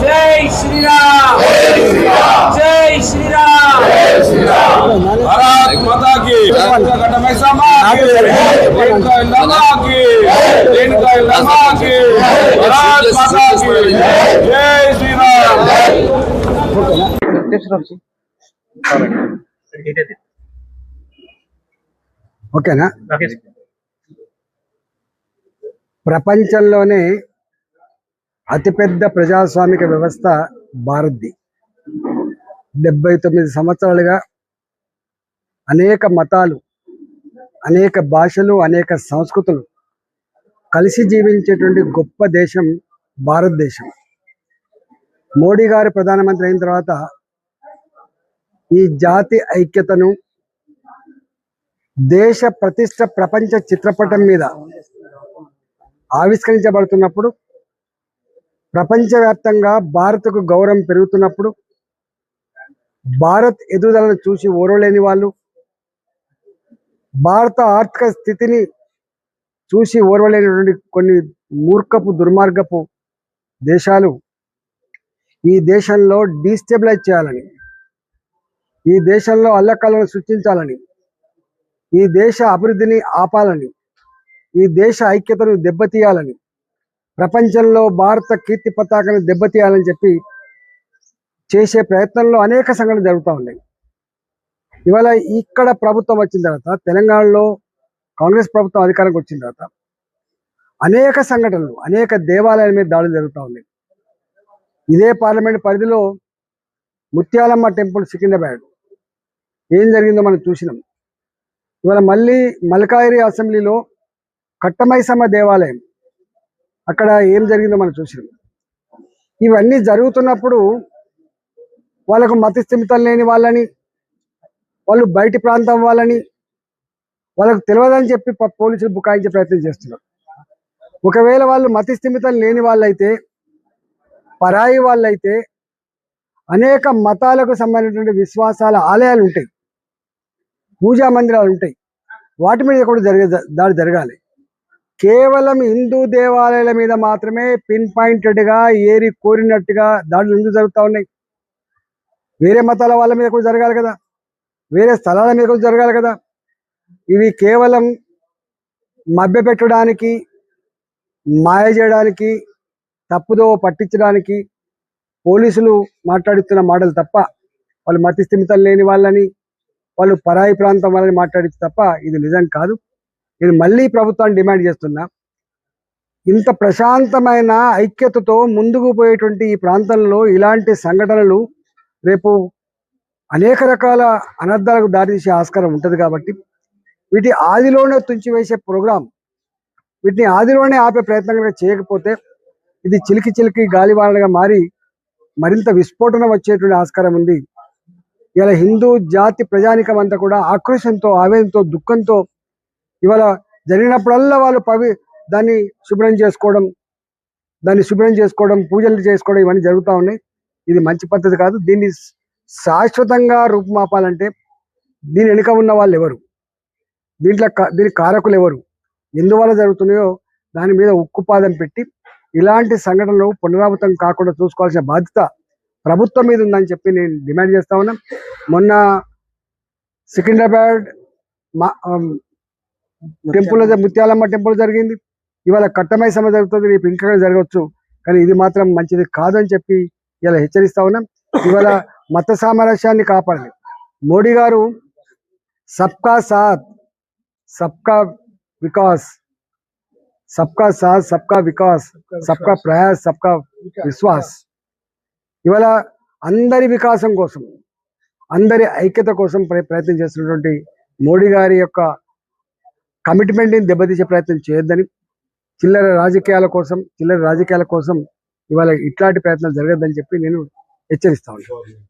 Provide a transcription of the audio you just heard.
జై శ్రీరామ్ జై శ్రీరామ్ భారత్ మాతా కి ఘటమైసమా కి ఇందమా జై శ్రీరామ్ ఓకేనా? ప్రపంచంలోనే అతిపెద్ద ప్రజాస్వామిక వ్యవస్థ భారత్ది. డెబ్బై తొమ్మిది సంవత్సరాలుగా అనేక మతాలు అనేక భాషలు అనేక సంస్కృతులు కలిసి జీవించేటువంటి గొప్ప దేశం భారతదేశం. మోడీ గారు ప్రధానమంత్రి అయిన తర్వాత ఈ జాతి ఐక్యతను దేశ ప్రతిష్ట ప్రపంచ చిత్రపటం మీద ఆవిష్కరించబడుతున్నప్పుడు ప్రపంచవ్యాప్తంగా భారత్కు గౌరవం పెరుగుతున్నప్పుడు భారత్ ఎదుగుదలను చూసి ఓరవలేని వాళ్ళు భారత ఆర్థిక స్థితిని చూసి ఓర్వలేనటువంటి కొన్ని మూర్ఖపు దుర్మార్గపు దేశాలు ఈ దేశంలో డీస్టెబిలైజ్ చేయాలని ఈ దేశంలో అల్లకలను సృష్టించాలని ఈ దేశ అభివృద్ధిని ఆపాలని ఈ దేశ ఐక్యతను దెబ్బతీయాలని ప్రపంచంలో భారత కీర్తి పతాకాన్ని దెబ్బతీయాలని చెప్పి చేసే ప్రయత్నంలో అనేక సంఘటనలు జరుగుతూ ఉన్నాయి. ఇవాళ ఇక్కడ ప్రభుత్వం వచ్చిన తర్వాత తెలంగాణలో కాంగ్రెస్ ప్రభుత్వం అధికారంకి వచ్చిన తర్వాత అనేక సంఘటనలు అనేక దేవాలయాల మీద దాడులు జరుగుతూ ఉన్నాయి. ఇదే పార్లమెంట్ పరిధిలో ముత్యాలమ్మ టెంపుల్ సికింద్రాబాద్. ఏం జరిగిందో మనం చూసినాం. ఇవాళ మళ్ళీ మల్కాయిరి అసెంబ్లీలో కట్టమైసమ్మ దేవాలయం అక్కడ ఏం జరిగిందో మనం చూసినాం ఇవన్నీ జరుగుతున్నప్పుడు వాళ్ళకు మతి స్థిమితం లేని వాళ్ళని వాళ్ళు బయటి ప్రాంతం వాళ్ళని వాళ్ళకు తెలియదని చెప్పి పోలీసులు బుకాయించే ప్రయత్నం చేస్తున్నారు. ఒకవేళ వాళ్ళు మతి స్థిమితం లేని వాళ్ళైతే పరాయి వాళ్ళైతే అనేక మతాలకు సంబంధించినటువంటి విశ్వాసాల ఆలయాలు ఉంటాయి. పూజా మందిరాలు ఉంటాయి. వాటి మీద కూడా జరిగే దాడి జరగాలి. కేవలం హిందూ దేవాలయాల మీద మాత్రమే పిన్ పాయింటెడ్గా ఏరి కోరినట్టుగా దాడులు ఎందుకు జరుగుతూ ఉన్నాయి? వేరే మతాల వాళ్ళ మీద కూడా జరగాలి కదా? వేరే స్థలాల మీద కూడా జరగాలి కదా? ఇవి కేవలం మభ్య పెట్టడానికి మాయ చేయడానికి తప్పుదో పట్టించడానికి పోలీసులు మాట్లాడుతున్న మాటలు తప్ప వాళ్ళు మతి స్థిమితం లేని వాళ్ళని వాళ్ళు పరాయి ప్రాంతం వాళ్ళని మాట్లాడితే తప్ప ఇది నిజం కాదు. నేను మళ్ళీ ప్రభుత్వాన్ని డిమాండ్ చేస్తున్నా. ఇంత ప్రశాంతమైన ఐక్యతతో ముందుకు పోయేటువంటి ఈ ప్రాంతంలో ఇలాంటి సంఘటనలు రేపు అనేక రకాల అనర్థాలకు దారితీసే ఆస్కారం ఉంటుంది కాబట్టి వీటి ఆదిలోనే తుంచివేసే ప్రోగ్రాం వీటిని ఆదిలోనే ఆపే ప్రయత్నం చేయకపోతే ఇది చిలికి చిలికి గాలివానగా మారి మరింత విస్ఫోటనం వచ్చేటువంటి ఆస్కారం ఉంది. ఇలా హిందూ జాతి ప్రజానికం అంతా కూడా ఆక్రోశంతో ఆవేదంతో దుఃఖంతో ఇవాళ జరిగినప్పుడల్లా వాళ్ళు పవి దాన్ని శుభ్రం చేసుకోవడం దాన్ని శుభ్రం చేసుకోవడం పూజలు చేసుకోవడం ఇవన్నీ జరుగుతూ ఉన్నాయి. ఇది మంచి పద్ధతి కాదు. దీన్ని శాశ్వతంగా రూపుమాపాలంటే దీని వెనుక ఉన్న వాళ్ళు ఎవరు? దీంట్లో దీని కారకులు ఎవరు? ఎందువల్ల జరుగుతున్నాయో దాని మీద ఉక్కుపాదం పెట్టి ఇలాంటి సంఘటనలు పునరావృతం కాకుండా చూసుకోవాల్సిన బాధ్యత ప్రభుత్వం మీద ఉందని చెప్పి నేను డిమాండ్ చేస్తా ఉన్నా. మొన్న సికింద్రాబాద్ మా టెంపుల్ ముత్యాలమ్మ టెంపుల్ జరిగింది. ఇవాళ కట్టమై సమ జరుగుతుంది రేపు ఇంకా జరగవచ్చు. కానీ ఇది మాత్రం మంచిది కాదని చెప్పి ఇలా హెచ్చరిస్తా ఉన్నాం. ఇవాళ మత సామరస్యాన్ని కాపాడాలి మోడీ గారు సబ్కా సాత్ సబ్కా వికాస్ సబ్కా సాత్ సబ్కా వికాస్ సబ్కా ప్రయాస్ సబ్కా విశ్వాస్. ఇవాళ అందరి వికాసం కోసం అందరి ఐక్యత కోసం ప్ర- ప్రయత్నం చేస్తున్నటువంటి మోడీ గారి యొక్క కమిట్మెంట్ని దెబ్బతీసే ప్రయత్నం చేయొద్దని చిల్లర రాజకీయాల కోసం చిల్లర రాజకీయాల కోసం ఇవాళ ఇట్లాంటి ప్రయత్నాలు జరగద్దని చెప్పి నేను హెచ్చరిస్తా ఉన్నాను.